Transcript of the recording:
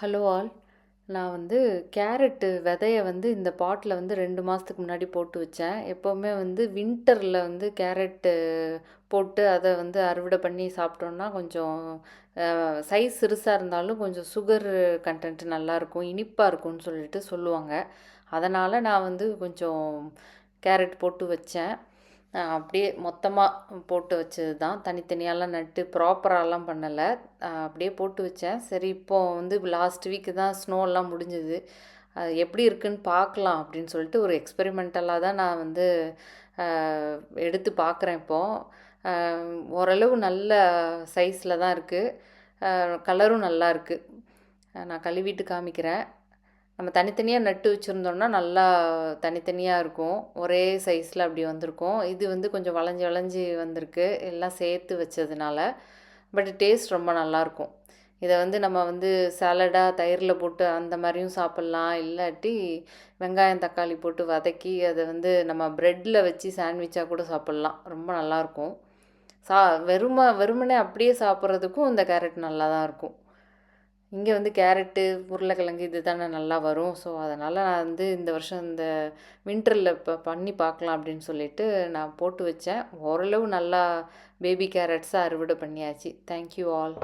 Hello all நான் வந்து carrot விதையை வந்து இந்த பாட்டில் வந்து ரெண்டு மாதத்துக்கு முன்னாடி போட்டு வச்சேன். எப்போவுமே வந்து வின்டரில் வந்து கேரட்டு போட்டு அதை வந்து அறுவடை பண்ணி சாப்பிட்டோன்னா கொஞ்சம் சைஸ் சிறுசாக இருந்தாலும் கொஞ்சம் சுகர் கண்டென்ட் நல்லாயிருக்கும் இனிப்பாக இருக்கும்னு சொல்லிட்டு சொல்லுவாங்க. அதனால் நான் வந்து கொஞ்சம் கேரட் போட்டு வச்சேன். அப்படியே மொத்தமாக போட்டு வச்சது தான் தனித்தனியாலாம் நட்டு ப்ராப்பராலாம் பண்ணலை. அப்படியே போட்டு வச்சேன். சரி இப்போது வந்து லாஸ்ட் வீக்கு தான் ஸ்னோலாம் முடிஞ்சது. அது எப்படி இருக்குன்னு பார்க்கலாம் அப்படின்னு சொல்லிட்டு ஒரு எக்ஸ்பெரிமெண்டலாக தான் நான் வந்து எடுத்து பார்க்குறேன் இப்போது ஓரளவு நல்ல சைஸில் தான் இருக்குது கலரும் நல்லா இருக்குது நான் கழுவிட்டு காமிக்கிறேன். நம்ம தனித்தனியாக நட்டு வச்சுருந்தோம்னா நல்லா தனித்தனியாக இருக்கும். ஒரே சைஸில் அப்படி வந்திருக்கும். இது வந்து கொஞ்சம் வளைஞ்சி வளைஞ்சி வந்திருக்கு. எல்லாம் சேர்த்து வச்சதுனால. பட் டேஸ்ட் ரொம்ப நல்லாயிருக்கும் இதை வந்து நம்ம வந்து சாலடாக தயிரில் போட்டு அந்த மாதிரியும் சாப்பிட்லாம். இல்லாட்டி வெங்காயம் தக்காளி போட்டு வதக்கி அதை வந்து நம்ம ப்ரெட்டில் வச்சு சாண்ட்விச்சாக கூட சாப்பிட்லாம். ரொம்ப நல்லாயிருக்கும் சா வெறும வெறுமனே அப்படியே சாப்பிட்றதுக்கும் இந்த கேரட் நல்லா தான் இருக்கும். இங்கே வந்து கேரட்டு உருளைக்கிழங்கு இது தானே நல்லா வரும். ஸோ அதனால் நான் வந்து இந்த வருஷம் இந்த வின்டரில் இப்போ பண்ணி பார்க்கலாம் அப்படின்னு சொல்லிட்டு நான் போட்டு வச்சேன். ஓரளவு நல்லா பேபி கேரட்ஸாக அறுவடை பண்ணியாச்சு. Thank you all